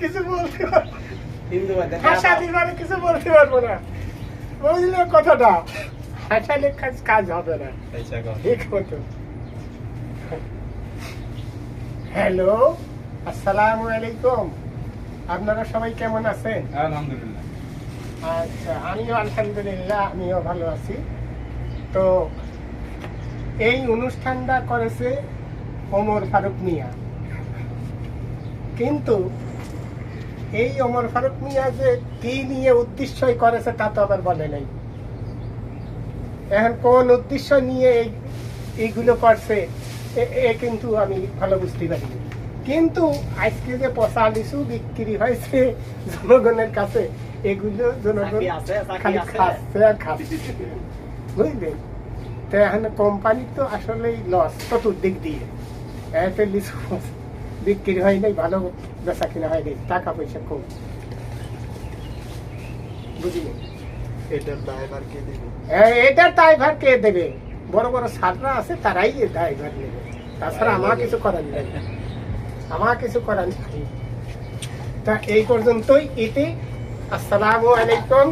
কিছু বলতে পারব না। হিন্দু বাদে ভাষা বিভাগে কিছু বলতে পারব না। বুঝলে কথাটা? হাসালে কাজ কাজ হবে না। ঠিক মতো। হ্যালো আসসালামু আলাইকুম। আপনারা সবাই কেমন আছেন? আলহামদুলিল্লাহ। আচ্ছা আমিও আলহামদুলিল্লাহ আমিও ভালো আছি। তো এই অনুষ্ঠানটা করেছে ওমর ফারুক মিয়া। কিন্তু এই ওমর ফারুক মিয়া যে কি নিয়ে উদ্দেশ্যই করেছে তা তো আবার বলে নাই। এখন কোন উদ্দেশ্য নিয়ে এই এইগুলো করছে এ- কিন্তু আমি ভালো বুঝতে পারি কিন্তু আজকে যে পচা লিচু বিক্রি হয়েছে জনগণের কাছে এগুলো জনগণ খালি খাচ্ছে আর খাচ্ছে। বুঝলেন? তো এখন কোম্পানি তো আসলেই লস চতুর্দিক দিয়ে। এত লিচু বিক্রি হয় নাই ভালো বেচা কিনা হয় নাই টাকা পয়সা কম। বুঝলেন এটার কে দেবে? হ্যাঁ, এটার দায়ভার কে দেবে? বড় বড় সাররা আছে তারাই এর দায়ভার নেবে। তাছাড়া আমার কিছু করার নেই। আমার কিছু করার নেই। তা এই পর্যন্তই এতে আসসালামু আলাইকুম।